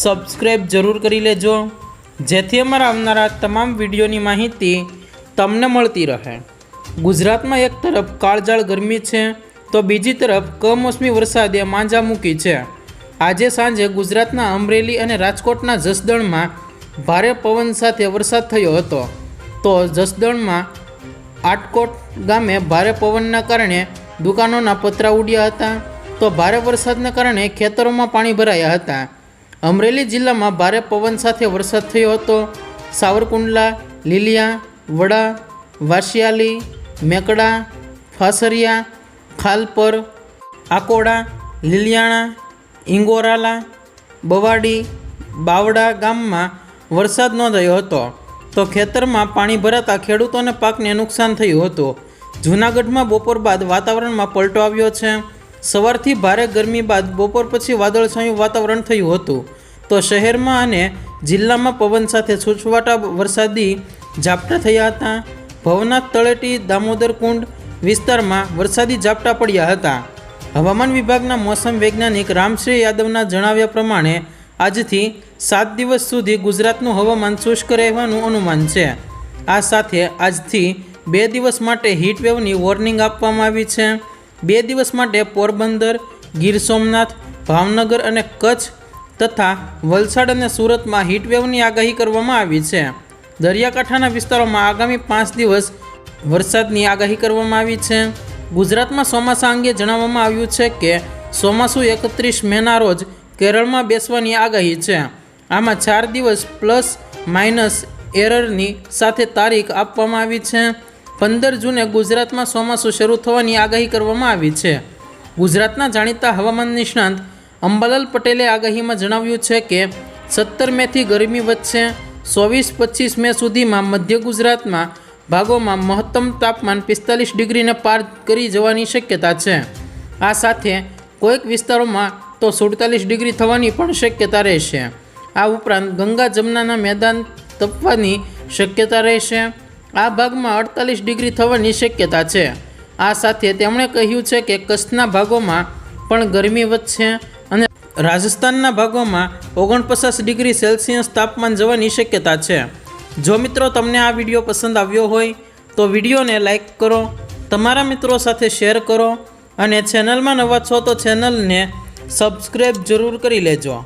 Subscribe જરૂર કરી લેજો. જેથી અમારા આવનારા તમામ વિડીયોની માહિતી તમને મળતી રહે. ગુજરાતમાં એક તરફ કાળજાળ ગરમી છે, તો બીજી તરફ કમોસમી વરસાદે માંજા મૂકી છે. આજે સાંજે ગુજરાતના અમરેલી અને રાજકોટના જસદણમાં ભારે પવન સાથે વરસાદ થયો હતો. તો જસદણમાં આટકોટ ગામે ભારે પવનના કારણે દુકાનોના પતરા ઉડ્યા હતા. તો ભારે વરસાદના કારણે ખેતરોમાં પાણી ભરાયા હતા. અમરેલી જિલ્લામાં ભારે પવન સાથે વરસાદ થયો હતો. સાવરકુંડલા, લીલિયા, વડા, વાસિયાલી, મેકડા, ફાસરિયા, ખાલપર, આકોડા, લીલિયાણા, ઇંગોરાલા, બવાડી, બાવડા ગામમાં વરસાદ નોંધાયો હતો. તો ખેતરમાં પાણી ભરાતા ખેડૂતોને પાકને નુકસાન થયું હતું. જૂનાગઢમાં બપોર બાદ વાતાવરણમાં પલટો આવ્યો છે. સવારથી ભારે ગરમી બાદ બપોર પછી વાદળછાયું વાતાવરણ થયું હતું. તો શહેરમાં અને જિલ્લામાં પવન સાથે છૂટછવાટા વરસાદી ઝાપટા થયા હતા. ભવનાથ તળેટી, દામોદર કુંડ વિસ્તારમાં વરસાદી ઝાપટા પડ્યા હતા. હવામાન વિભાગના મોસમ વૈજ્ઞાનિક રામશ્રી યાદવના જણાવ્યા પ્રમાણે આજથી સાત દિવસ સુધી ગુજરાતનું હવામાન શુષ્ક રહેવાનું અનુમાન છે. આ સાથે આજથી બે દિવસ માટે હીટવેવની વોર્નિંગ આપવામાં આવી છે. બે દિવસ માટે પોરબંદર, ગીર સોમનાથ, ભાવનગર અને કચ્છ તથા વલસાડ અને સુરતમાં હીટવેવની આગાહી કરવામાં આવી છે. દરિયાકાંઠાના વિસ્તારોમાં આગામી પાંચ દિવસ વરસાદની આગાહી કરવામાં આવી છે. ગુજરાતમાં ચોમાસા અંગે જણાવવામાં આવ્યું છે કે ચોમાસું એકત્રીસ મેના રોજ કેરળમાં બેસવાની આગાહી છે. આમાં ચાર દિવસ પ્લસ માઇનસ એરરની સાથે તારીખ આપવામાં આવી છે. પંદર જૂને ગુજરાતમાં ચોમાસું શરૂ થવાની આગાહી કરવામાં આવી છે. ગુજરાતના જાણીતા હવામાન નિષ્ણાંત અંબાલાલ પટેલે આગાહીમાં જણાવ્યું છે કે, સત્તર મેથી ગરમી વધશે, ચોવીસ પચીસ મે સુધીમાં મધ્ય ગુજરાતમાં ભાગોમાં મહત્તમ તાપમાન પિસ્તાલીસ ડિગ્રીને પાર કરી જવાની શક્યતા છે. આ સાથે કોઈક વિસ્તારોમાં તો સુડતાલીસ ડિગ્રી થવાની પણ શક્યતા રહેશે. આ ઉપરાંત ગંગા જમનાના મેદાન તપવાની શક્યતા રહેશે. આ ભાગમાં અડતાલીસ ડિગ્રી થવાની શક્યતા છે. આ સાથે તેમણે કહ્યું છે કે કચ્છના ભાગોમાં પણ ગરમી વધશે અને રાજસ્થાનના ભાગોમાં ઓગણપચાસ ડિગ્રી સેલ્સિયસ તાપમાન જવાની શક્યતા છે. જો મિત્રો તમને આ વીડિયો પસંદ આવ્યો હોય, તો વિડીયોને લાઇક કરો, તમારા મિત્રો સાથે શેર કરો અને ચેનલમાં નવા છો તો ચેનલને સબસ્ક્રાઈબ જરૂર કરી લેજો.